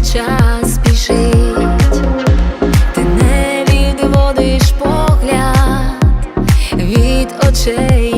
час біжить, ти не відводиш погляд від очей.